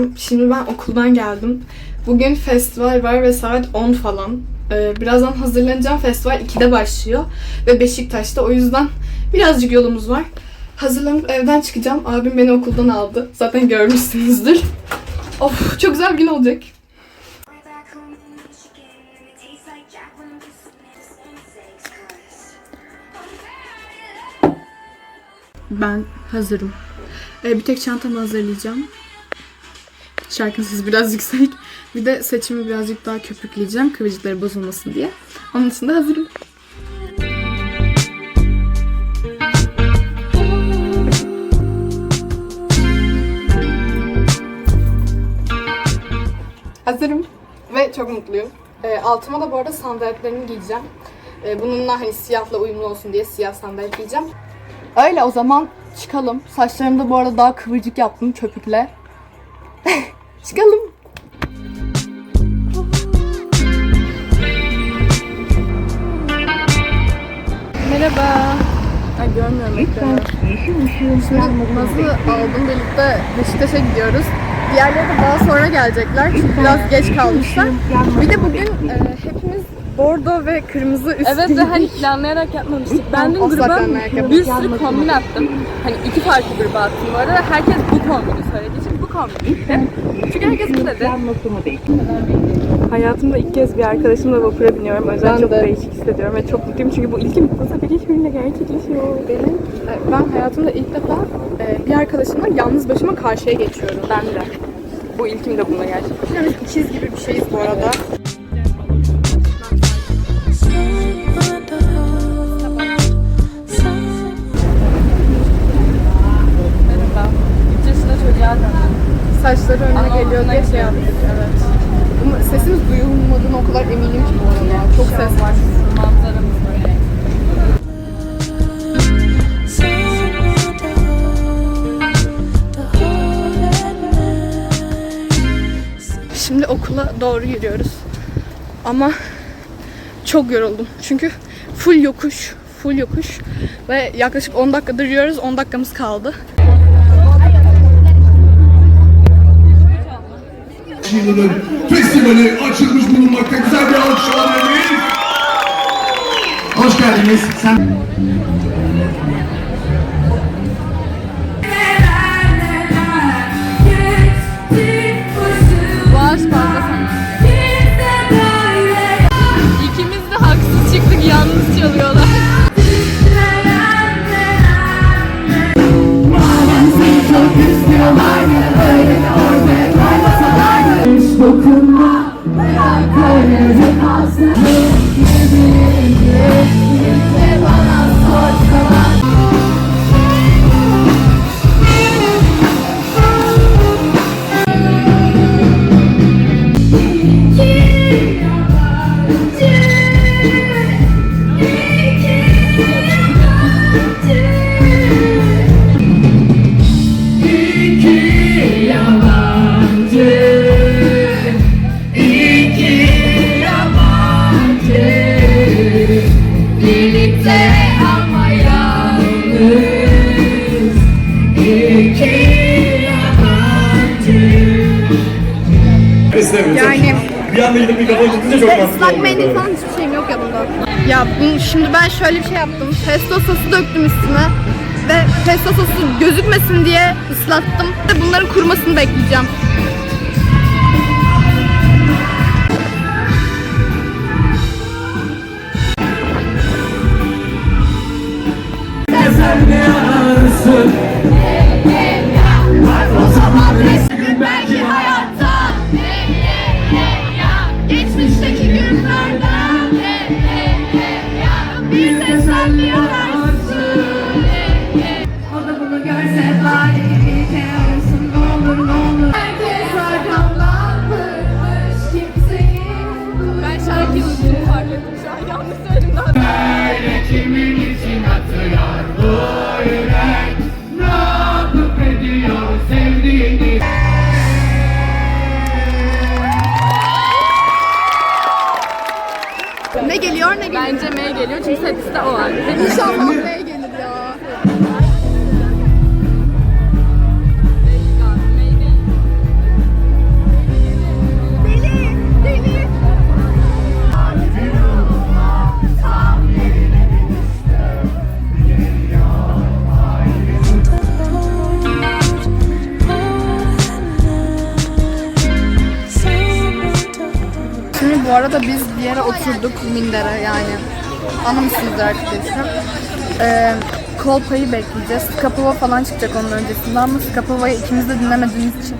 söyleyeceğim. Şimdi ben okuldan geldim. Bugün festival var ve saat 10 falan. Ee, birazdan hazırlanacağım. Festival 2'de başlıyor. Ve Beşiktaş'ta. O yüzden birazcık yolumuz var. Hazırlanıp evden çıkacağım. Abim beni okuldan aldı. Zaten görmüşsünüzdür. Of çok güzel bir gün olacak. Ben hazırım. Ee, bir tek çantamı hazırlayacağım. Şarkının sesi biraz yüksek. Bir de saçımı birazcık daha köpükleyeceğim. Kıvırcıkları bozulmasın diye. Onun için de hazırım. Hazırım ve çok mutluyum. Ee, altıma da bu arada sandaletlerimi giyeceğim. Ee, bununla hani siyahla uyumlu olsun diye siyah sandalet giyeceğim. Öyle o zaman çıkalım. Saçlarımı da bu arada daha kıvırcık yaptım köpükle. çıkalım. Merhaba. Ay görmüyorum ekranı. Şimdi Naz'ı aldım birlikte Beşiktaş'a gidiyoruz. Diğerleri de daha sonra gelecekler çünkü biraz geç kalmışlar. Bir de bugün e, hepimiz bordo ve kırmızı üst Evet ve hani planlayarak yapmamıştık. Ben dün gruba bir sürü kombin attım. Hani iki farklı gruba attım bu arada. Herkes bu kombini söylediği için bu kombini gitti. Çünkü herkes bu dedi. Hayatımda ilk kez bir arkadaşımla vapura biniyorum. O yüzden Ben çok de. değişik hissediyorum ve çok mutluyum çünkü bu ilkim bir hiçbirine gerçekleşiyor. Benim, e, ben hayatımda ilk defa e, bir arkadaşımla yalnız başıma karşıya geçiyorum. Ben de. Bu ilkim de bununla gerçekleşiyor. Yani ikiz gibi bir şeyiz bu arada. Ama geliyor diye şey yaptık. Evet. Ama sesimiz duyulmadığına o kadar eminim ki bu arada. Çok ses var. Manzaramız böyle. Şimdi okula doğru yürüyoruz. Ama çok yoruldum. Çünkü full yokuş, full yokuş ve yaklaşık 10 dakikadır yürüyoruz. 10 dakikamız kaldı. Yılının festivali açılmış bulunmakta. Güzel bir alkış alabilir? Hoş geldiniz. Sen... Bağış fazla sana. İkimiz de haksız çıktık yalnız çalıyorlar. Yani Bir anda gidip mikrofon tutunca çok mantıklı ıslak oldu. mendil falan hiçbir şeyim yok yanımda. Ya bunu, şimdi ben şöyle bir şey yaptım. Pesto sosu döktüm üstüne. Ve pesto sosu gözükmesin diye ıslattım. Ve Bunların kurumasını bekleyeceğim. belki geliyor çünkü hepsi o var. İnşallah oraya gelir ya. Bu arada biz bir yere oturduk Minder'e yani Anlamışsınızdır arkadaşlar. Ee, Kolpa'yı bekleyeceğiz. Skapova falan çıkacak onun öncesinde ama Skapova'yı ikimiz de dinlemediğimiz için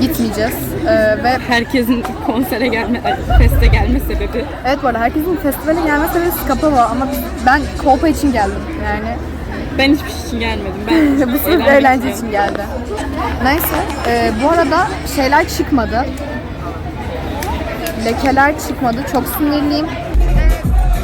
gitmeyeceğiz. Ee, ve Herkesin konsere gelme, feste gelme sebebi. evet bu arada herkesin festivale gelme sebebi Skapova ama ben Kolpa için geldim yani. Ben hiçbir şey için gelmedim. Ben Bu sırf eğlence için geldi. Neyse, e, bu arada şeyler çıkmadı. Lekeler çıkmadı. Çok sinirliyim.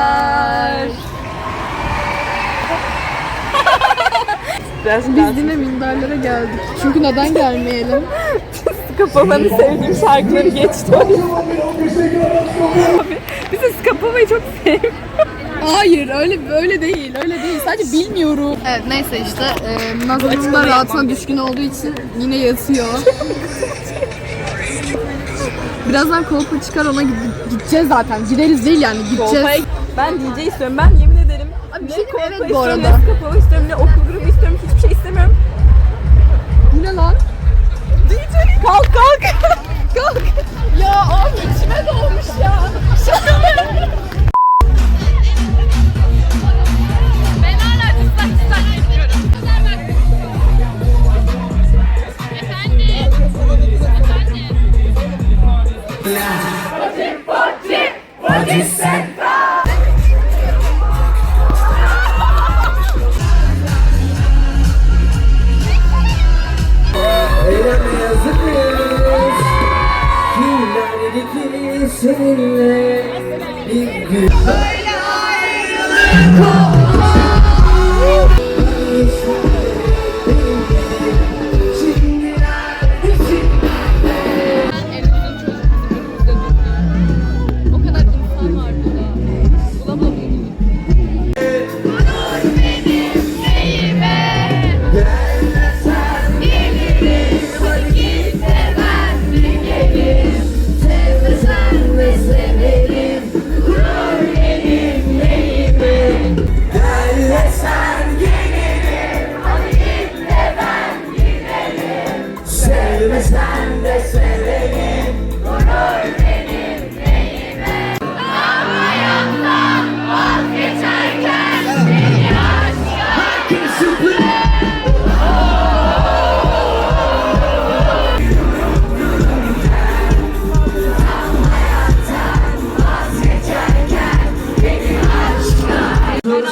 anlatsalar. Biraz Biz yine minderlere geldik. Çünkü neden gelmeyelim? Skapava'nın sevdiğim şarkıları geçti. Biz de Skapava'yı çok seviyoruz. Hayır öyle öyle değil öyle değil sadece bilmiyorum. Evet neyse işte e, Nazlı'nın da rahatına düşkün olduğu için yine yatıyor. Birazdan kolpa çıkar ona gid- gideceğiz zaten. Gideriz değil yani gideceğiz. Kolpa'ya ben DJ istiyorum. Ben yemin ederim. Abi bir ne şey diyeyim Evet bu istiyorum, arada. Ne Skapava istiyorum, ne okul grubu istiyorum. Hiçbir şey istemiyorum. Bu ne lan? DJ kalk kalk. kalk. Ya abi içime doğmuş ya. Ben hala ıslak ıslak gidiyorum. Efendim? Efendim? Eğlenme bir gün O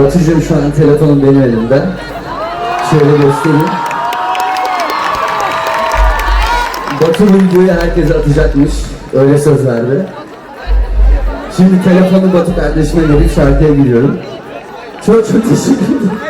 Batucuğum şu an telefonum benim elimde. Şöyle göstereyim. Batu videoyu herkese atacakmış. Öyle söz verdi. Şimdi telefonu Batu kardeşime verip şarkıya giriyorum. Çok çok teşekkür ederim.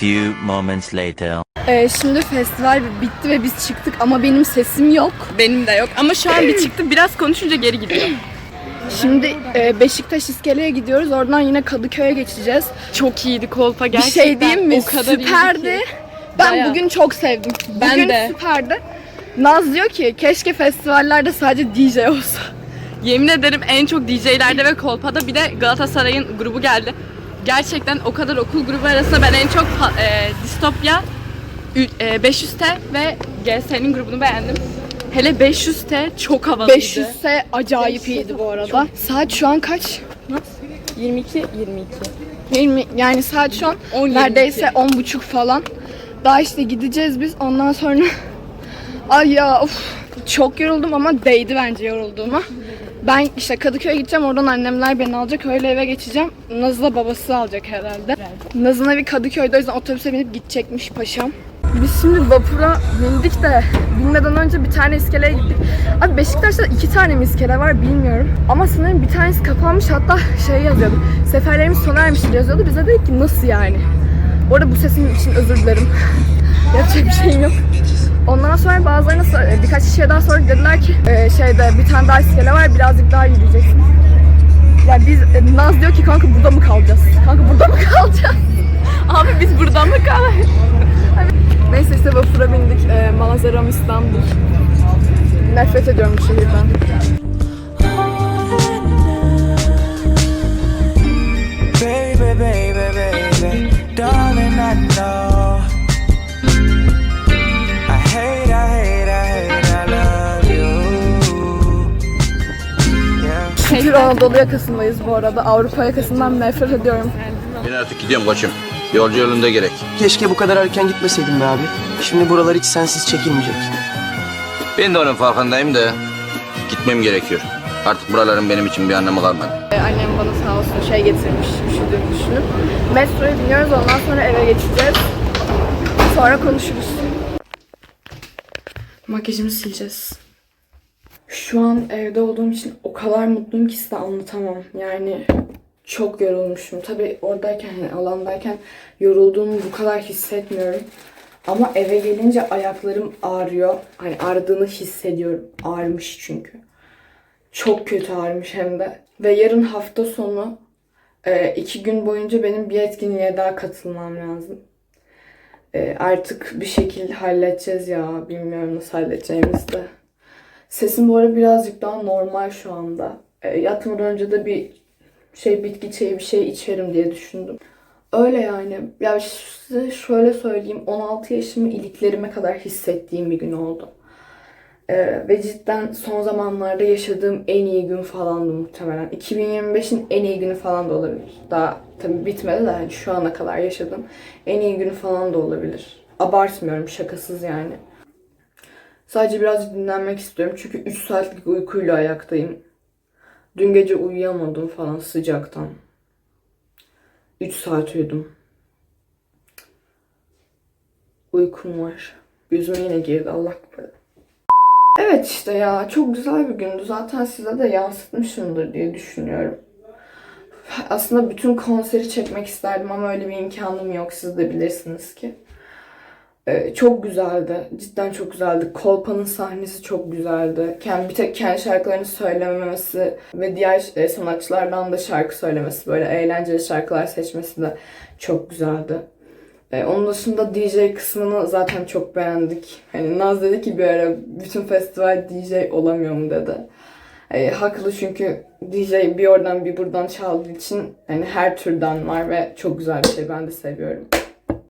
few moments later. Ee, şimdi festival bitti ve biz çıktık ama benim sesim yok. Benim de yok ama şu an bir çıktım biraz konuşunca geri gidiyor. Şimdi e, Beşiktaş iskeleye gidiyoruz. Oradan yine Kadıköy'e geçeceğiz. Çok iyiydi kolpa Bir gerçekten. şey diyeyim mi? O kadar Süperdi. Ben Bayağı. bugün çok sevdim. Ben bugün de. süperdi. Naz diyor ki keşke festivallerde sadece DJ olsa. Yemin ederim en çok DJ'lerde ve kolpada bir de Galatasaray'ın grubu geldi. Gerçekten o kadar okul grubu arasında ben en çok e, Distopya, e, 500T ve GS'nin grubunu beğendim. Hele 500T çok havalıydı. 500 ise acayip iyiydi bu arada. Saat şu an kaç? 22, 22. 20 yani saat şu an 10, neredeyse 10 buçuk falan. Daha işte gideceğiz biz ondan sonra ay ya of çok yoruldum ama değdi bence yorulduğuma. Ben işte Kadıköy'e gideceğim oradan annemler beni alacak öyle eve geçeceğim. Naz'ı da babası alacak herhalde. Naz'ın evi Kadıköy'de o yüzden otobüse binip gidecekmiş paşam. Biz şimdi vapura bindik de binmeden önce bir tane iskeleye gittik. Abi Beşiktaş'ta iki tane mi iskele var bilmiyorum. Ama sanırım bir tanesi kapanmış hatta şey yazıyordu. Seferlerimiz sona ermiştir yazıyordu. Bize dedik ki nasıl yani? Orada bu sesim için özür dilerim. Yapacak bir şeyim yok. Ondan sonra bazılarına e, birkaç kişiye daha sonra dediler ki e, şeyde bir tane daha iskele var birazcık daha yürüyeceksin. Ya biz e, Naz diyor ki kanka burada mı kalacağız? Kanka burada mı kalacağız? Abi biz buradan mı kaldık? Neyse işte vapura bindik. E, manzaram İstanbul. Nefret ediyorum bu şehirden. Baby, baby, baby, darling, I know. Anadolu yakasındayız bu arada. Avrupa yakasından nefret ediyorum. Ben artık gidiyorum koçum. Yolcu yolunda gerek. Keşke bu kadar erken gitmeseydim be abi. Şimdi buralar hiç sensiz çekilmeyecek. Ben de onun farkındayım da gitmem gerekiyor. Artık buraların benim için bir anlamı kalmadı. E, Annem bana sağ olsun şey getirmiş, üşüdüğümü düşünüp. Metroya biniyoruz, ondan sonra eve geçeceğiz. Sonra konuşuruz. Makyajımı sileceğiz. Şu an evde olduğum için o kadar mutluyum ki size anlatamam. Yani çok yorulmuşum. Tabii oradayken, yani alandayken yorulduğumu bu kadar hissetmiyorum. Ama eve gelince ayaklarım ağrıyor. Hani ağrıdığını hissediyorum. Ağrımış çünkü. Çok kötü ağrımış hem de. Ve yarın hafta sonu e, iki gün boyunca benim bir etkinliğe daha katılmam lazım. E, artık bir şekilde halledeceğiz ya. Bilmiyorum nasıl halledeceğimizi de. Sesim bu arada birazcık daha normal şu anda. E, yatmadan önce de bir şey bitki çayı bir şey içerim diye düşündüm. Öyle yani. Ya size şöyle söyleyeyim. 16 yaşımı iliklerime kadar hissettiğim bir gün oldu. Ee, ve cidden son zamanlarda yaşadığım en iyi gün falandı muhtemelen. 2025'in en iyi günü falan da olabilir. Daha tabii bitmedi de hani şu ana kadar yaşadığım en iyi günü falan da olabilir. Abartmıyorum şakasız yani. Sadece birazcık dinlenmek istiyorum çünkü 3 saatlik uykuyla ayaktayım. Dün gece uyuyamadım falan sıcaktan. 3 saat uyudum. Uykum var. Gözüme yine girdi Allah korusun. Evet işte ya çok güzel bir gündü. Zaten size de yansıtmışımdır diye düşünüyorum. Aslında bütün konseri çekmek isterdim ama öyle bir imkanım yok. Siz de bilirsiniz ki. Ee, çok güzeldi. Cidden çok güzeldi. Kolpa'nın sahnesi çok güzeldi. Kendi, bir tek kendi şarkılarını söylememesi ve diğer e, sanatçılardan da şarkı söylemesi, böyle eğlenceli şarkılar seçmesi de çok güzeldi. Ee, onun dışında DJ kısmını zaten çok beğendik. Hani Naz dedi ki bir ara bütün festival DJ olamıyor mu dedi. Ee, haklı çünkü DJ bir oradan bir buradan çaldığı için hani her türden var ve çok güzel bir şey ben de seviyorum.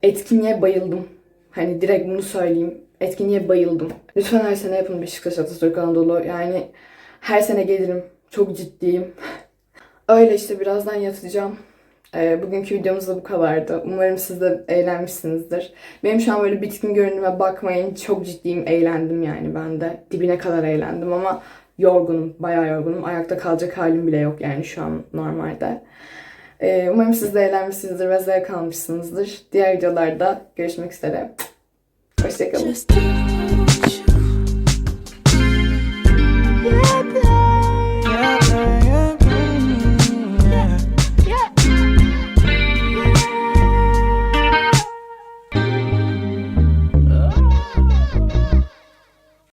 Etkinliğe bayıldım. Hani direkt bunu söyleyeyim. Etkinliğe bayıldım. Lütfen her sene yapın Beşiktaş Atatürk Anadolu. Yani her sene gelirim. Çok ciddiyim. Öyle işte birazdan yatacağım. Ee, bugünkü videomuz da bu kadardı. Umarım siz de eğlenmişsinizdir. Benim şu an böyle bitkin görünüme bakmayın. Çok ciddiyim. Eğlendim yani ben de. Dibine kadar eğlendim ama yorgunum. Bayağı yorgunum. Ayakta kalacak halim bile yok yani şu an normalde. Ee, umarım siz de eğlenmişsinizdir ve zevk almışsınızdır. Diğer videolarda görüşmek üzere. Or sick of me.